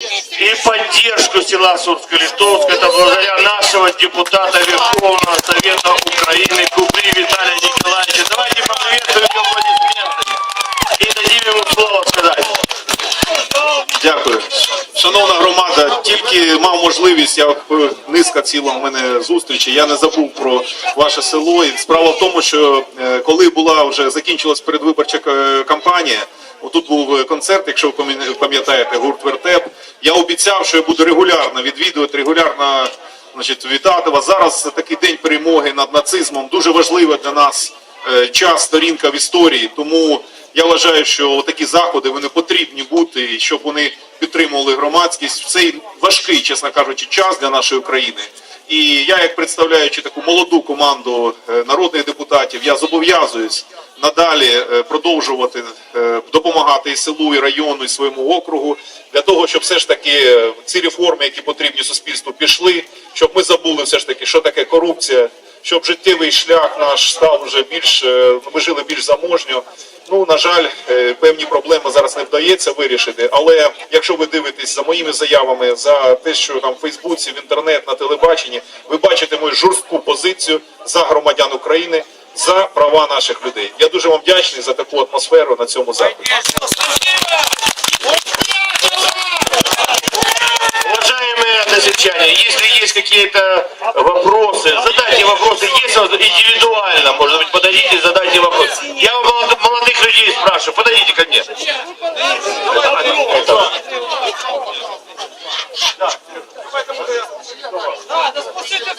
и поддержку села Сурско-Литовск. Это благодаря нашего депутата Верховного Совета Украины Кубри Виталия Николаевича. Давайте поприветствуем его аплодисментами и дадим ему слово сказать. Дякую. Шановна громада, тільки мав можливість, я е, низка ціла в мене зустрічі. Я не забув про ваше село. І справа в тому, що е, коли була вже закінчилась передвиборча е, кампанія, отут був е, концерт, якщо ви пам'ятаєте, гурт Вертеп. Я обіцяв, що я буду регулярно відвідувати, регулярно значить, вітати вас. Зараз такий день перемоги над нацизмом. Дуже важливо для нас е, час, сторінка в історії. Тому я вважаю, що такі заходи вони потрібні бути, і щоб вони підтримували громадськість в цей важкий, чесно кажучи, час для нашої країни. І я, як представляючи таку молоду команду е, народних депутатів, я зобов'язуюсь надалі е, продовжувати е, допомагати і селу, і району, і своєму округу для того, щоб все ж таки е, ці реформи, які потрібні суспільству, пішли, щоб ми забули все ж таки, що таке корупція, щоб життєвий шлях наш став вже більш ми жили більш заможньо. Ну на жаль, певні проблеми зараз не вдається вирішити. Але якщо ви дивитесь за моїми заявами, за те, що там в Фейсбуці, в інтернет, на телебаченні, ви бачите мою жорстку позицію за громадян України, за права наших людей. Я дуже вам вдячний за таку атмосферу на цьому заході. Односельчане, если есть какие-то вопросы, задайте вопросы, есть индивидуально, может быть, подойдите, задайте вопрос. Я у молодых людей спрашиваю, подойдите ко мне. Да, да спустите,